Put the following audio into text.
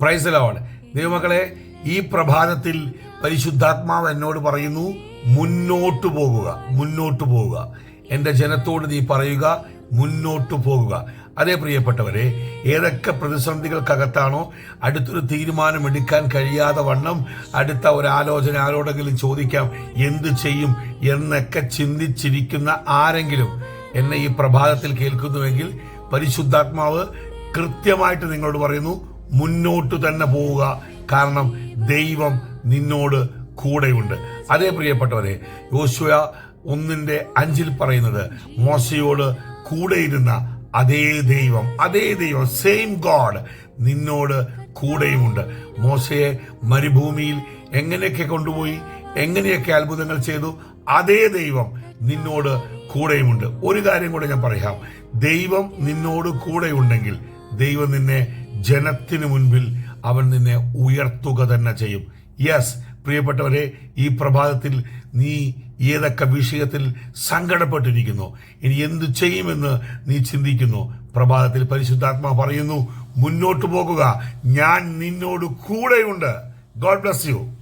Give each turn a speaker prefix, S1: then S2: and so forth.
S1: പ്രൈസലോട് ദൈവമക്കളെ ഈ പ്രഭാതത്തിൽ പരിശുദ്ധാത്മാവ് എന്നോട് പറയുന്നു മുന്നോട്ട് പോകുക മുന്നോട്ട് പോകുക. എന്റെ ജനത്തോട് നീ പറയുക മുന്നോട്ട് പോകുക. അതേ പ്രിയപ്പെട്ടവരെ ഏതൊക്കെ പ്രതിസന്ധികൾക്കകത്താണോ അടുത്തൊരു തീരുമാനം എടുക്കാൻ കഴിയാതെ വണ്ണം അടുത്ത ഒരു ആലോചന ആരോടെങ്കിലും ചോദിക്കാം എന്ത് ചെയ്യും? എന്നൊക്കെ ചിന്തിച്ചിരിക്കുന്ന ആരെങ്കിലും എന്നെ ഈ പ്രഭാതത്തിൽ കേൾക്കുന്നുവെങ്കിൽ പരിശുദ്ധാത്മാവ് കൃത്യമായിട്ട് നിങ്ങളോട് പറയുന്നു മുന്നോട്ട് തന്നെ പോവുക. കാരണം ദൈവം നിന്നോട് കൂടെയുണ്ട്. അതേ പ്രിയപ്പെട്ടവരെ യോശുവ ഒന്നിന്റെ അഞ്ചിൽ പറയുന്നത് മോശയോട് കൂടെയിരുന്ന അതേ ദൈവം അതേ ദൈവം സെയിം ഗോഡ് നിന്നോട് കൂടെയുമുണ്ട്. മോശയെ മരുഭൂമിയിൽ എങ്ങനെയൊക്കെ കൊണ്ടുപോയി എങ്ങനെയൊക്കെ അത്ഭുതങ്ങൾ ചെയ്തു അതേ ദൈവം നിന്നോട് കൂടെയുമുണ്ട്. ഒരു കാര്യം കൂടെ ഞാൻ പറയാം. ദൈവം നിന്നോട് കൂടെയുണ്ടെങ്കിൽ ദൈവം നിന്നെ ജനത്തിനു മുൻപിൽ അവൻ നിന്നെ ഉയർത്തുക തന്നെ ചെയ്യും. യെസ് പ്രിയപ്പെട്ടവരെ ഈ പ്രഭാതത്തിൽ നീ ഏതൊക്കെ വിഷയത്തിൽ സങ്കടപ്പെട്ടിരിക്കുന്നു? ഇനി എന്തു ചെയ്യുമെന്ന് നീ ചിന്തിക്കുന്നു? പ്രഭാതത്തിൽ പരിശുദ്ധാത്മാ പറയുന്നു മുന്നോട്ട് പോകുക. ഞാൻ നിന്നോട് കൂടെയുണ്ട്. God bless you